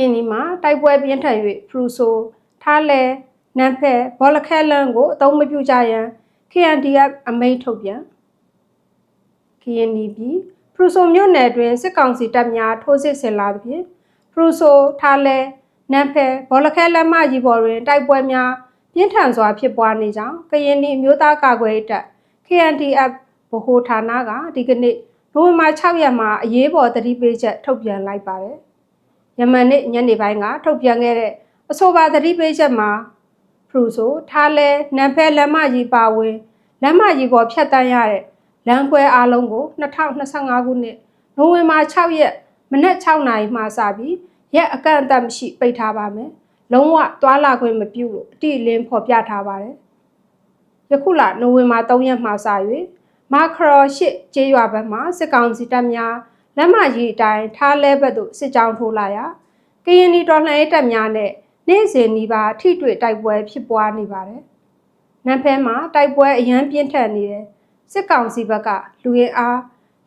ရင်ဒီမှာတိုက်ပွဲပြင်းထန်၍ဖရူဆိုထားလဲနမ်ဖဲဘောလခဲလန်ကိုအသုံးမပြုကြရန် KNDF အမိန့်ထုတ်ပြန် KNDP ဖရူဆိုမြို့နယ်တွင်စစ်ကောင်စီတပ်များထိုးစစ်ဆင်လာသဖြင့်ဖရူဆိုထားလဲနမ်ဖဲဘောလခဲလမ်းမကြီးပေါ်တွင်တိုက်ပွဲများပြင်းထန်စွာဖြစ်ပွားနေကြောင်းကရင်နီအမျိုးသားကာကွယ်ရေးတပ် KNDF ဗဟိုဌာနကဒီကနေ့နိုဝင်ဘာ6ရက်မှာအရေးပေါ်သတိပေးချက်ထုတ်ပြန်လိုက်ပါတယ်။ ယမန်နေ့ညနေပိုင်းကထုတ်ပြန်ခဲ့တဲ့အဆိုပါသတိပေးချက်မှာဖရူဆိုထားလဲနံဖဲလမ်းမကြီးပါဝင်လမ်းမကြီးပေါ်ဖြတ်တန်းရတဲ့လမ်းခွဲအားလုံးကို2025ခုနှစ်နိုဝင်ဘာ6ရက်မနက်6နာရီမှစပြီးရက်အကန့်အသတ်မရှိပိတ်ထားပါမယ်။လုံးဝသွာလာခွင့်မပြုလို့အတိအလင်းဖော်ပြထားပါတယ်။ယခုလနိုဝင်ဘာ3ရက်မှစ၍မာခရောရှိကျေးရွာဘက်မှစစ်ကောင်စီတပ်များ လက်မကြီးအတိုင်းထားလဲဘက်သို့စစ်ကြောင်းထိုးလာရာကရင်နီတော်လှန်ရေးတပ်များနဲ့နေ့စဉ်နီးပါးထိတွေ့တိုက်ပွဲဖြစ်ပွားနေပါတယ်။နံဖဲမှာတိုက်ပွဲအရန်ပြင်းထန်နေတယ်။စစ်ကောင်စီဘက်ကလူရင်အား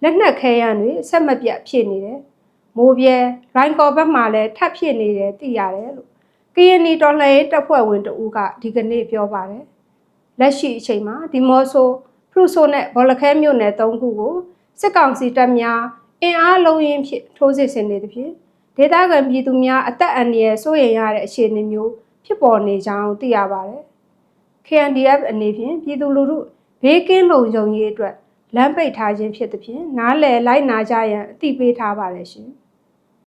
လက်နက်ခဲယမ်းတွေဆက်မပြတ်ဖြစ်နေတယ်။မိုးပြဲရိုင်းကော်ဘက်မှာလည်းထပ်ဖြစ်နေတယ်သိရတယ်လို့ကရင်နီတော်လှန်ရေးတပ်ဖွဲ့ဝင်တဦးကဒီကနေ့ပြောပါတယ်။လက်ရှိအချိန်မှာဒီမော့ဆိုဖရူဆိုနဲ့ဘောလခဲမြို့နယ်၃ခုကိုစစ်ကောင်စီတပ်များ အင်အားလုံးရင်းဖြင့်ထိုးစစ်ဆင်နေသဖြင့်ဒေသခံပြည်သူများအသက်အန္တရာယ်စိုးရိမ်ရတဲ့အခြေအနေမျိုးဖြစ်ပေါ်နေကြောင်းသိရပါတယ်။ KNDF အနေဖြင့်ပြည်သူလူထုဘေးကင်းလုံခြုံရေးအတွက်လမ်းပိတ်ထားခြင်းဖြစ်သဖြင့်နားလည်လိုက်နာကြရန်အသိပေးထားပါတယ်ရှင်။